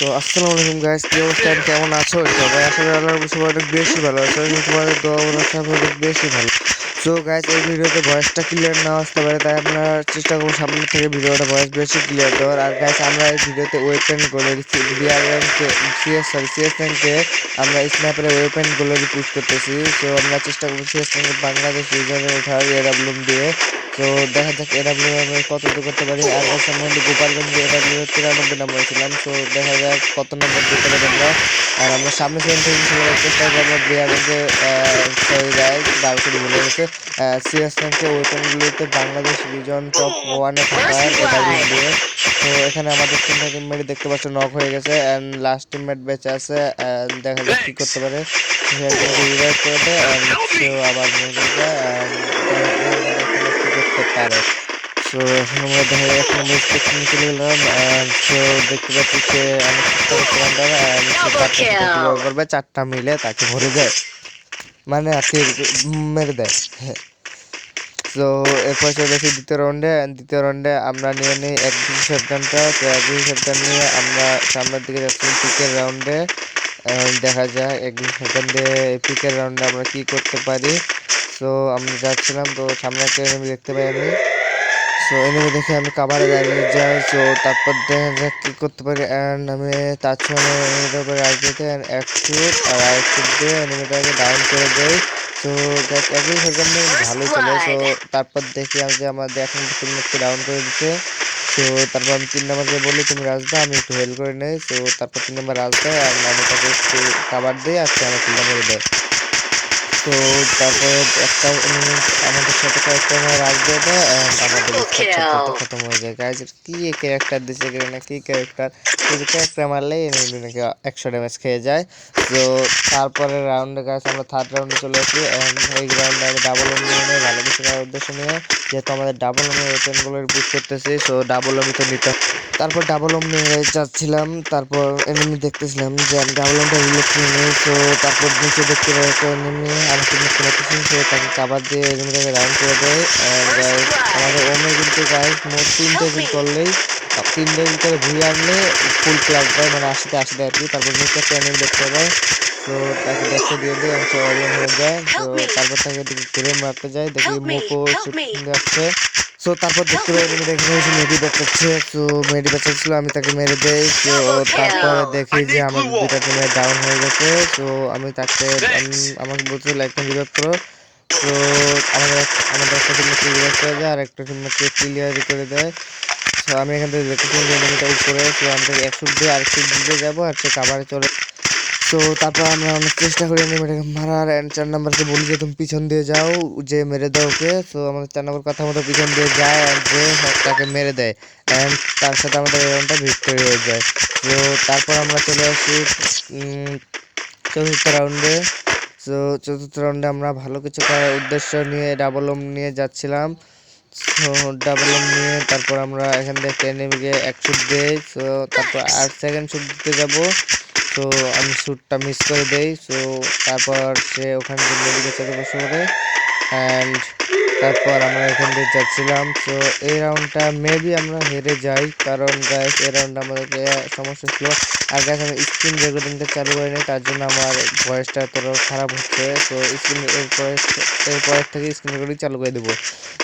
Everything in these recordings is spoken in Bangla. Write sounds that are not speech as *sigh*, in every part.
তো আসসালামু আলাইকুম গাইস কি অবস্থা? কেমন আছো? সবাই আসলে আল্লাহর সবাই অনেক বেশি ভালো আছে। তোমাদের দোয়া অবস্থা অনেক বেশি ভালো। সো গাইস এই ভিডিওতে ভয়েসটা ক্লিয়ার না আসতে পারে, তাই আমরা চেষ্টা করব সামনে থেকে ভিডিওটা ভয়েস বেশি ক্লিয়ার দেওয়ার। আর গাইস আমরা এই ভিডিওতে ওয়েপেন র্যাঙ্কে সিএস সরি সিএস র্যাঙ্কে আমরা স্ন্যাপারে ওয়েপেন গ্যালারি পুশ করতেছি। সো আমরা চেষ্টা করব সিএস র্যাঙ্কে বাংলাদেশ রিজনে ওঠার এডাব্লুম দিয়ে। তো দেখা যাক এডাব্লিউ আমি কত দূর করতে পারি। আর বছর মধ্যে গোপালগঞ্জ এডাব্লিউ তিরানব্বই নম্বর ছিলাম, তো দেখা যাক কত নম্বর দিতে পারি আমরা। আর আমরা সামনে সেভেন থেকে ছিল চেষ্টা করব বিয়ারগঞ্জে সরি গাইজ বারোশো ভুলে গেছে সিএস র্যাঙ্কে ওয়েপনগুলিতে বাংলাদেশ রিজন টপ ওয়ানে থাকা এডাব্লিউ দিয়ে। তো এখানে আমাদের তিনটা টিমমেট দেখতে পাচ্ছ নক হয়ে গেছে। অ্যান্ড লাস্ট টিমমেট বেঁচে আছে দেখা যাক কি করতে পারে। সেও আবার মরে যায় পারে সো এখন আমরা দেখা যায় স্টেশনে চলে গেলাম সো দেখতে পাচ্ছি সে অনেক চেষ্টা করবে চারটা মিলে তাকে ভরে দেয়। মানে আর কি মেরে দেয়। তো এরপর চলে এসেছি দ্বিতীয় রাউন্ডে দ্বিতীয় রাউন্ডে আমরা নিয়ে নিই এক দুই শটগানটা তো এক দুই শটগান নিয়ে আমরা সামনের দিকে যাচ্ছি পিকের রাউন্ডে দেখা যায় এক দুই সেকেন্ডে পিকের রাউন্ডে আমরা কি করতে পারি। তো আমি যাচ্ছিলাম, তো সামনে একটা enemy দেখতে পাই আমি সো এনিমি দেখে আমি কাভারে দাঁড়িয়ে যাই। তো তারপর দেখা যাক কি করতে পারি। অ্যান্ড আমি তার সঙ্গে এনিমিটার উপরে রাজনীতি এক শুট আর আরেক শুট দিয়ে এনিমিটাকে ডাউন করে দেই। তো দেখ, একই সেকেন্ডে ভালোই চলে। তো তারপর দেখি আমি যে আমাদের এখন তিন মিনিটকে ডাউন করে দিচ্ছে তো তারপর আমি তিন নম্বরকে বলি, তুমি রাজদা আমি একটু হেল্প করে নেই। তো তারপর তিন নম্বর রাজদা আর আমি তাকে একটু কাবার দিই আর সে আমার তিন মেরে দেয়। তো তারপরে একটা আমাদের সাথে কয়েকটা রাজ দিয়ে আমাদের. খতম হয়ে যায়। গাইজ কি ক্যারেক্টার দিছে এখানে কি ক্যারেক্টার কিন্তু ক্যারেক্টার মারলেই enemy নাকি একশো ড্যামেজ খেয়ে যায়। তো তারপরে রাউন্ডে গাছ আমরা থার্ড রাউন্ডে চলে আসি এই রাউন্ডে আমি ডাবল ওম নিয়ে ভালো কিছু করার উদ্দেশ্য নিয়ে যেহেতু আমাদের ডাবল ওমের ওপেনগুলো বুক করতেছি সো ডাবল ওমই তো নিতে তারপর ডাবল ওম নিয়ে যাচ্ছিলাম তারপর এনিমি দেখতেছিলাম যে আমি ডাবল ওমটা রিলেট নিয়ে নিই তো তারপর নিচে দেখতে পাই একটা মুক্তি রাখতেছি সে তাকে কাবার দিয়ে এনিমিটাকে রাউন্ড করে দেয় আর আমাদের ওমে কিন্তু গাইজ মোট তিনটে কিল করলেই তিনটে করে ঘুরে আনলে ফুল ক্লাস দেয় মানে আশিতে আশিতে আর কি তারপর নিচে চ্যানেল দেখতে পাই তো তাকে দেখতে দিয়ে দিয়ে আমি অরিয়ন হয়ে যায় তো তারপর তাকে ঘুরে মারতে যায় দেখি Help me, মুখো যাচ্ছে সো তারপর দেখতে পাই এনিমি দেখে হয়েছে মেডি বাঁচাচ্ছে তো মেডি বাঁচাচ্ছিল আমি তাকে মেরে দেই। তো. তারপরে দেখি যে আমার দুটা টিমে ডাউন হয়ে গেছে। তো আমি তাকে, আমি- আমাকে বলছিল একটা রিভাইভ করো। তো আমাদের আমাদের একটা টিমকে রিভাইভ করে দেয় আর একটা টিমকে ক্লিয়ার করে দেয়। তো আমি এখান থেকে দেখেছি যে উপরে। তো আমি তাকে এক শুট দিয়ে আরেক শুট দিতে যাব, আর সে কাভারে চলে তো তারপর আমরা অনেক চেষ্টা করি এনিমিটাকে মারার অ্যান্ড চার নাম্বারকে বলি যে, তুমি পিছন দিয়ে যাও, যে মেরে দাও ওকে। তো আমাদের চার নাম্বার কথা মতো পিছন দিয়ে যায় আর যে তাকে মেরে দেয়। অ্যান্ড তার সাথে আমাদের রাউন্ডটা ভিক্টোরি হয়ে যায়। তো তারপর আমরা চলে আসি চতুর্থ রাউন্ডে তো চতুর্থ রাউন্ডে আমরা ভালো কিছু করার উদ্দেশ্য নিয়ে ডাবল ওম নিয়ে যাচ্ছিলাম। তো ডাবল ওম নিয়ে তারপর আমরা এখান থেকে এনিমিকে এক শুট দিই। তো তারপর আর সেকেন্ড শুট দিতে যাব। তো আমি শ্যুটটা মিস করে দেই। সো তারপর সে ওখান থেকে মেডিকেল পড়ে অ্যান্ড তারপর আমরা এখান দিয়ে যাচ্ছিলাম। তো এই রাউন্ডটা মেবি আমরা হেরে যাই। কারণ গাইস এই রাউন্ডে আমাদেরকে সমস্যা ছিল আর গাইস আমি স্ক্রিন রেকর্ডিংটা চালু করিনি তার জন্য আমার ভয়েসটা এতটা খারাপ হচ্ছে। তো স্ক্রিন এরপরে এরপরের থেকে স্ক্রিন রেকর্ডিং চালু করে দেবো।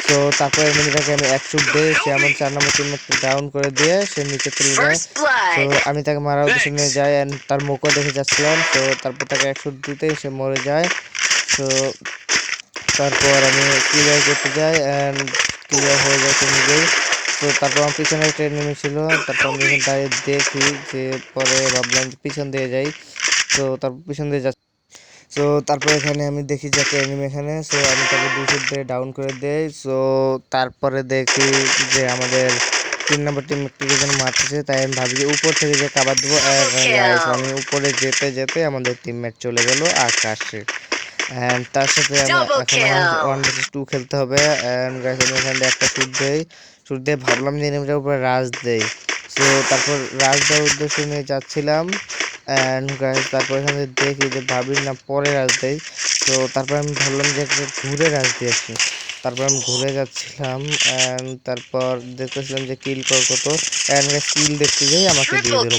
তো তারপর এমনিটাকে আমি এক শুট দিয়ে সে আমার চার নম্বর টিম ডাউন করে দিয়ে সে নিচে চলে যায়। তো আমি তাকে মারার উদ্দেশ্যে নিয়ে যাই অ্যান্ড তার মুখও দেখে যাচ্ছিলাম। তো তারপর তাকে এক শুট দিতেই সে মরে যায়। তো তারপর আমি ক্লিয়ার করতে যাই অ্যান্ড ক্লিয়ার হয়ে যায় নিজেই। তো তারপর আমার পিছনে একটা এনিমি ছিল তারপর আমি এখানে দাঁড়িয়ে দেখি যে পরে ভাবলাম পিছন দিয়ে যাই। তো তারপর পিছন দিয়ে যাচ্ছি। সো তারপর এখানে আমি দেখি যে একটা এনিমি এখানে সো আমি তাকে দুই শুট দিয়ে ডাউন করে দেই। সো তারপরে দেখি যে আমাদের তিন নম্বর টিম একটু যেন মারতেছে তাই আমি ভাবি যে উপর থেকে যে কাবার দেবো আমি উপরে যেতে যেতে আমাদের টিমমেট চলে গেল আকাশে। অ্যান্ড তার সাথে এখন. ওয়ান ভার্সেস টু খেলতে হবে। অ্যান্ড গাইস আমি এখানে একটা শুট দেই। শুট দিয়ে ভাবলাম যে এনিমিটার উপরে রাজ দেই। তো তারপর রাজ দেওয়ার উদ্দেশ্য নিয়ে যাচ্ছিলাম। অ্যান্ড গাইস তারপর এখানে দেখি যে ভাবি না পরে রাজ দেই। তো তারপর আমি ভাবলাম যে একটা ঘুরে রাজ দিয়ে আসি। তারপর আমি ঘুরে যাচ্ছিলাম। অ্যান্ড তারপর দেখতেছিলাম যে কিল কর কত অ্যান্ড কিল দেখতে যাই আমাকে দিয়ে দিল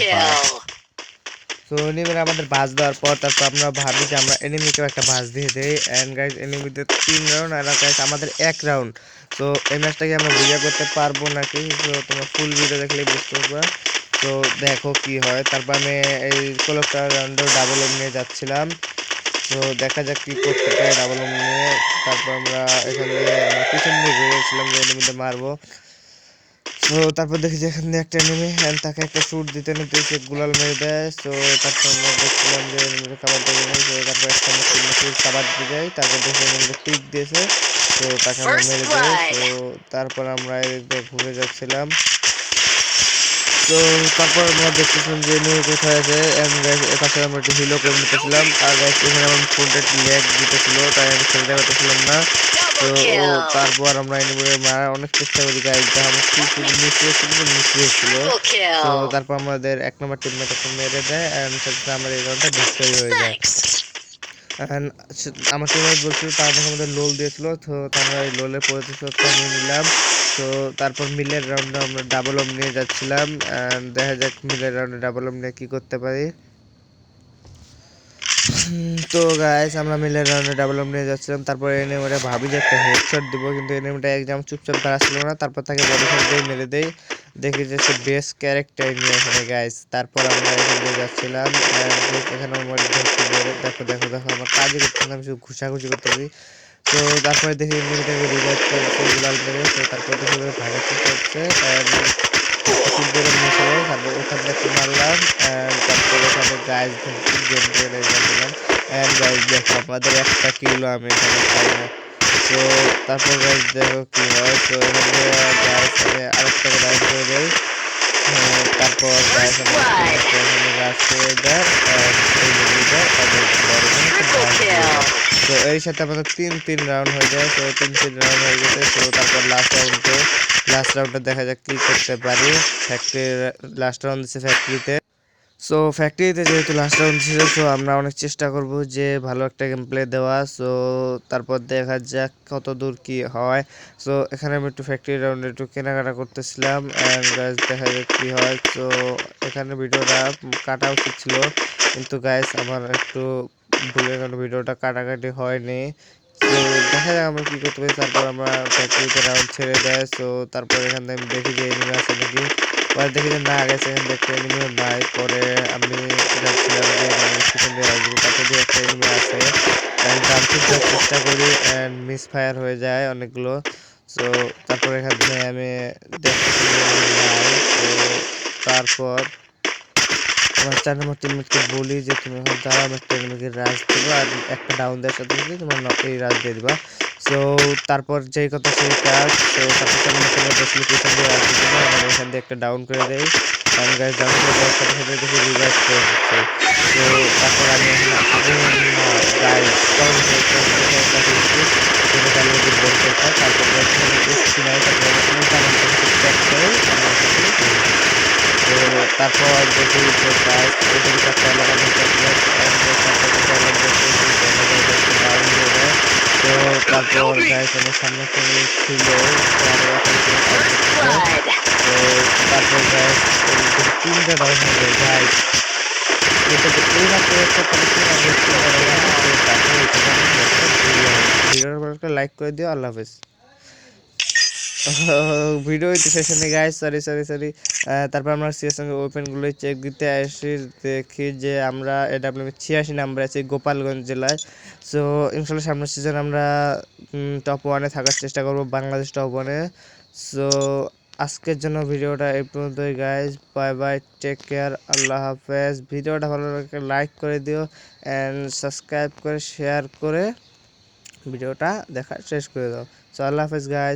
তো এনিমিরা আমাদের বাস দেওয়ার পর তারপর আমরা ভাবি যে আমরা এনিমিকেও একটা বাস দিয়ে দেই। অ্যান্ড গাইজ এনিমিদের তিন রাউন্ড আর গাইজ আমাদের এক রাউন্ড তো এই ম্যাচটাকে আমরা ভিডিও করতে পারব নাকি? তো তোমরা ফুল ভিডিও দেখলেই বুঝতে পারবা। তো দেখো কি হয়। তারপর আমি এই কোলকটা রাউন্ডে ডাবল ওম নিয়ে যাচ্ছিলাম। তো দেখা যাক কি করতে পারে ডাবল ওম নিয়ে। তারপর আমরা এখান থেকে পিছন দিয়ে ঘুরেছিলাম যে এনিমিতে মারবো। তো তারপর দেখি যে এখান থেকে একটা অ্যান্ড তাকে একটা শুট দিতে নিতে সে গুলাল মেরে দেয়। তো তারপর আমরা দেখছিলাম যে খাবার দেবে না তো তারপর একটা মুসলিম খাবার দিয়ে যায় তারপর দেখি টিক দিয়েছে তো তাকে আমরা মেরে দেয়. তো তারপর আমরা এদিক দিয়ে ঘুরে যাচ্ছিলাম। তো তারপর আমরা দেখতেছিলাম যে এনিমি কোথায় আছে এর আমরা একটু হিলো করে নিতেছিলাম। আর গাইস এখানে আমার ফোনটা একটু ল্যাগ দিতেছিল, তাই আমি খেলতে পারতেছিলাম না। তো ও তারপর আমরা এনিমি মারার অনেক চেষ্টা করি গাইস যা আমার কি শুধু মিশিয়ে ছিল মিশিয়ে ছিল Triple তো তারপর আমাদের এক নম্বর টিমমেট একটা মেরে দেয় এন্ড সেক্ষেত্রে আমার এই রাউন্ডটা ভিক্টরি হয়ে যায়। আমার টিমমেট বলছিল, তার যখন আমাদের লোল দিয়েছিল, তো আমরা এই লোলের প্রতিশোধটা নিয়ে নিলাম। তো তারপর মিলের রাউন্ডে আমরা ডাবল অম নিয়ে যাচ্ছিলাম। দেখা যাক মিলের রাউন্ডে ডাবল অম নিয়ে কী করতে পারি। তো গাইস আমরা মিলের রাউন্ডে ডাবল অম নিয়ে যাচ্ছিলাম। তারপর এনিমিটা ভাবি যে একটা হেডশট দিব, কিন্তু এনিমিটা একদম চুপচাপ দাঁড়াচ্ছিল না। তারপর তাকে বডি শট দিয়ে মেরে দেই। দেখি যে সে বেস্ট ক্যারেক্টার নিয়ে এখানে গাইস তারপর আমরা এখান দিয়ে যাচ্ছিলাম এখানে আমার দেখো দেখো দেখো, আমার কাজই করতে আমি শুধু ঘুষাঘুষি করতেছি। তো তারপরে দেখি এনিমিটাকে রিভাইভ করছে গুলাল মেরে তো তারপর দেখি ভাগার চেষ্টা করছে তারপর মারলাম তারপর ওখানে আমাদের একটা কিলো আমি এখানে পাই না। তো তারপর গাইজ দেখো কি হয়। তো এখানে গাইজ আমি আরেকটা রাইড করে তারপর আমি দেয় বাস দিয়ে দেয়। kill. তো এই সাথে আমাদের তিন তিন রাউন্ড হয়ে যায়। তো তিন তিন রাউন্ড হয়ে গেছে। তো তারপর লাস্ট রাউন্ডে লাস্ট রাউন্ডে দেখা যাক কি করতে পারি। ফ্যাক্টরি লাস্ট রাউন্ড দিচ্ছে ফ্যাক্টরিতে সো ফ্যাক্টরিতে যেহেতু লাস্ট রাউন্ড ছিল তো আমরা অনেক চেষ্টা করব যে ভালো একটা গেম প্লে দেওয়া। সো তারপর দেখা যাক কত দূর কি হয়। সো এখানে আমি একটু ফ্যাক্টরি রাউন্ডে একটু কেনাকাটা করতেছিলাম অ্যান্ড দেখা যাক কি হয়। তো এখানে ভিডিওটা কাটা উচিত ছিল। কিন্তু গাইস আমার একটু ভুলে গেল, ভিডিওটা কাটাকাটি হয়নি। দেখা যাক আমরা কি করতে পারি। তারপর আমরা ফ্যাক্টরিতে রাউন্ড ছেড়ে দেয়। তো তারপর এখান থেকে আমি দেখি যে এনিমি আছে নাকি। পরে দেখি যে না গেছে এখান থেকে এনিমিও নাই। পরে আমি যাচ্ছিলাম যে পিছন দিয়ে আসব তারপর দিয়ে একটা এনিমি আছে অ্যান্ড জাম্পিং চেষ্টা করি অ্যান্ড মিস ফায়ার হয়ে যায় অনেকগুলো। সো তারপর এখান থেকে আমি দেখতেছি যে enemy নাই। তো তারপর আমার চার নম্বর টিমমেটকে বলি যে তুমি এখন আমি একটা এনিমিকে রাজ দেবো আর একটা ডাউন দেওয়ার সাথে সাথে তোমার নকেই রাজ দিয়ে দিবা। সো তারপর যেই কথা সেই কাজ তো তারপর চার নম্বর টিমমেট বসলে পিছন দিয়ে রাজ দিতে হবে, আমরা এখান দিয়ে একটা ডাউন করে দেই। ডাউন গাছ ডাউন করে দেওয়ার সাথে সাথে দেখি রিভাইভ করে দিচ্ছে। তো তারপর আমি এখন আগুন তারপর তারপর। তো তারপর দেখি যে চারটা তো গাছ আমার সামনে কোনো ছিল. তো তারপর তিনটা একটা লাইক করে দিও আল্লাহ হাফেজ *laughs* ভিডিও সেশনে গাইস সরি সরি সরি তারপর আমরা সিএস সঙ্গে ওপেনগুলো চেক দিতে আসি, দেখি যে আমরা এডাব্লিউ ছিয়াশি নাম্বার আছি গোপালগঞ্জ জেলায়। সো ইনশাল্লাহ সামনের সিজন আমরা টপ ওয়ানে থাকার চেষ্টা করব, বাংলাদেশ টপ ওয়ানে সো আজকের জন্য ভিডিওটা এই পর্যন্তই guys bye bye take care আল্লাহ হাফেজ। ভিডিওটা ভালো লাগে লাইক করে দিও অ্যান্ড সাবস্ক্রাইব করে শেয়ার করে ভিডিওটা দেখা শেষ করে দাও। সো আল্লাহ হাফেজ গাইজ